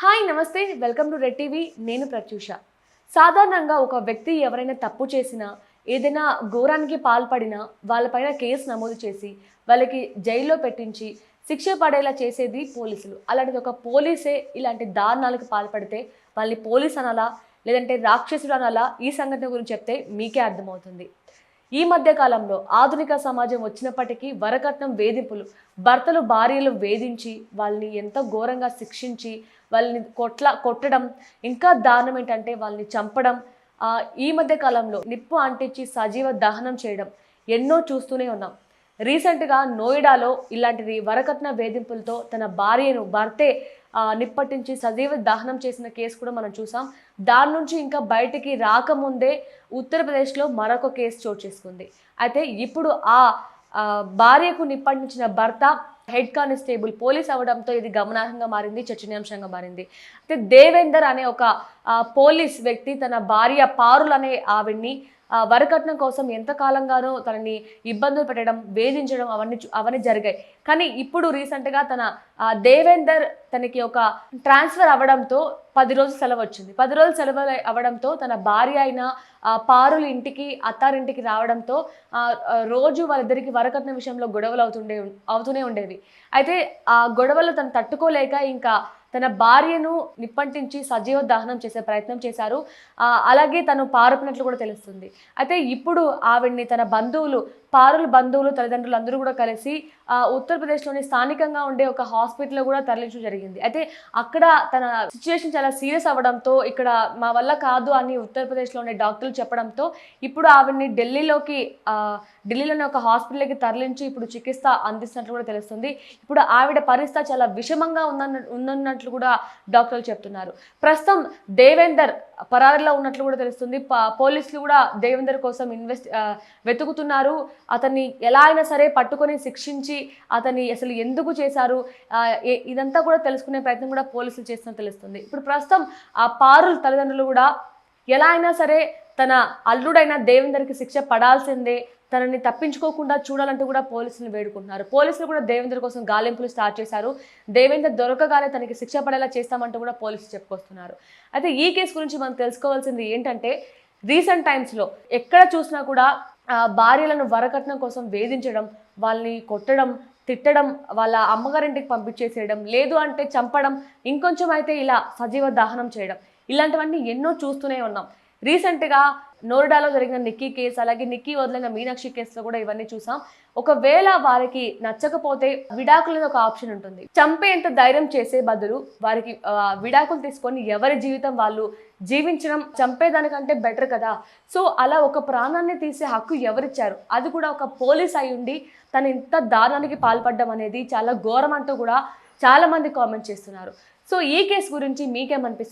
Hi నమస్తే. Welcome to Red TV. నేను ప్రత్యూష. సాధారణంగా ఒక వ్యక్తి ఎవరైనా తప్పు చేసినా ఏదైనా ఘోరానికి పాల్పడినా వాళ్ళపైన కేసు నమోదు చేసి వాళ్ళకి జైల్లో పెట్టించి శిక్ష పడేలా చేసేది పోలీసులు. అలాంటిది ఒక పోలీసే ఇలాంటి దారుణాలకు పాల్పడితే వాళ్ళని పోలీస్ అనాలా లేదంటే రాక్షసుడు అనాలా ఈ సంఘటన గురించి చెప్తే మీకే అర్థమవుతుంది. ఈ మధ్య కాలంలో ఆధునిక సమాజం వచ్చినప్పటికీ వరకట్నం వేధింపులు భర్తలు భార్యలు వేధించి వాళ్ళని ఎంతో ఘోరంగా శిక్షించి వాళ్ళని కొట్ల కొట్టడం ఇంకా దారుణం ఏంటంటే వాళ్ళని చంపడం ఈ మధ్య కాలంలో నిప్పు అంటించి సజీవ దహనం చేయడం ఎన్నో చూస్తూనే ఉన్నాం. రీసెంట్గా నోయిడాలో ఇలాంటిది వరకట్న వేధింపులతో తన భార్యను భర్తే నిప్పటించి సజీవ దహనం చేసిన కేసు కూడా మనం చూసాం. దాని నుంచి ఇంకా బయటికి రాకముందే ఉత్తరప్రదేశ్లో మరొక కేసు చోటు చేసుకుంది. అయితే ఇప్పుడు ఆ భార్యకు నిప్పటించిన భర్త హెడ్ కానిస్టేబుల్ పోలీస్ అవడంతో ఇది గమనార్హంగా మారింది చర్చనీయాంశంగా మారింది. అయితే దేవేందర్ అనే ఒక పోలీస్ వ్యక్తి తన భార్య పారుల్ అనే ఆవిడ్ని వరకట్నం కోసం ఎంతకాలంగానో తనని ఇబ్బందులు పెట్టడం వేధించడం అవన్నీ అవన్నీ జరిగాయి. కానీ ఇప్పుడు రీసెంట్గా తన దేవేందర్ తనకి ఒక ట్రాన్స్ఫర్ అవ్వడంతో పది రోజులు సెలవు వచ్చింది. పది రోజులు సెలవు అవ్వడంతో తన భార్య అయిన పారుల పారులు ఇంటికి అత్తారింటికి రావడంతో రోజు వాళ్ళిద్దరికి వరకట్నం విషయంలో గొడవలు అవుతుండే అవుతూనే ఉండేవి. అయితే ఆ గొడవలు తను తట్టుకోలేక ఇంకా తన భార్యను నిప్పంటించి సజీవ దహనం చేసే ప్రయత్నం చేశారు. అలాగే తను పారుపినట్లు కూడా తెలుస్తుంది. అయితే ఇప్పుడు ఆవిడ్ని తన బంధువులు పారుల బంధువులు తల్లిదండ్రులు అందరూ కూడా కలిసి ఉత్తరప్రదేశ్లోని స్థానికంగా ఉండే ఒక హాస్పిటల్లో కూడా తరలించడం జరిగింది. అయితే అక్కడ తన సిచ్యువేషన్ చాలా సీరియస్ అవ్వడంతో ఇక్కడ మా వల్ల కాదు అని ఉత్తరప్రదేశ్లో ఉండే డాక్టర్లు చెప్పడంతో ఇప్పుడు ఆవిడ్ని ఢిల్లీలోకి ఢిల్లీలోని ఒక హాస్పిటల్కి తరలించి ఇప్పుడు చికిత్స అందిస్తున్నట్లు కూడా తెలుస్తుంది. ఇప్పుడు ఆవిడ పరిస్థితి చాలా విషమంగా ఉందన్న ఉన్నట్లు కూడా డాక్టర్లు చెప్తున్నారు. ప్రస్తుతం దేవేందర్ పరారిలో ఉన్నట్లు కూడా తెలుస్తుంది. పోలీసులు కూడా దేవేందర్ కోసం ఇన్వెస్ట్ వెతుకుతున్నారు. అతన్ని ఎలా అయినా సరే పట్టుకొని శిక్షించి అతన్ని అసలు ఎందుకు చేశారు? ఇదంతా కూడా తెలుసుకునే ప్రయత్నం కూడా పోలీసులు చేస్తున్నట్టు తెలుస్తుంది. ఇప్పుడు ప్రస్తుతం ఆ పారుల తల్లిదండ్రులు కూడా ఎలా అయినా సరే తన అల్లుడైన దేవేందర్కి శిక్ష పడాల్సిందే తనని తప్పించుకోకుండా చూడాలంటూ కూడా పోలీసులు వేడుకుంటున్నారు. పోలీసులు కూడా దేవేందర్ కోసం గాలింపులు స్టార్ట్ చేశారు. దేవేందర్ దొరకగానే తనకి శిక్ష పడేలా చేస్తామంటూ కూడా పోలీసులు చెప్పుకొస్తున్నారు. అయితే ఈ కేసు గురించి మనం తెలుసుకోవాల్సింది ఏంటంటే రీసెంట్ టైమ్స్లో ఎక్కడ చూసినా కూడా భార్యలను వరకట్నం కోసం వేధించడం వాళ్ళని కొట్టడం తిట్టడం వాళ్ళ అమ్మగారింటికి పంపించేసేయడం లేదు అంటే చంపడం ఇంకొంచెం అయితే ఇలా సజీవ దహనం చేయడం ఇలాంటివన్నీ ఎన్నో చూస్తూనే ఉన్నాం. రీసెంట్గా నోయిడాలో జరిగిన నిక్కీ కేసు అలాగే నిక్కీ వదిలిన మీనాక్షి కేసులో కూడా ఇవన్నీ చూసాం. ఒకవేళ వారికి నచ్చకపోతే విడాకులు ఒక ఆప్షన్ ఉంటుంది. చంపేంత ధైర్యం చేసే బదులు వారికి విడాకులు తీసుకొని ఎవరి జీవితం వాళ్ళు జీవించడం చంపేదానికంటే బెటర్ కదా. సో అలా ఒక ప్రాణాన్ని తీసే హక్కు ఎవరిచ్చారు? అది కూడా ఒక పోలీస్ అయి ఉండి తను ఇంత దారుణానికి పాల్పడడం అనేది చాలా ఘోరం అంటూ కూడా చాలా మంది కామెంట్ చేస్తున్నారు. సో ఈ కేసు గురించి మీకేమనిపిస్తుంది?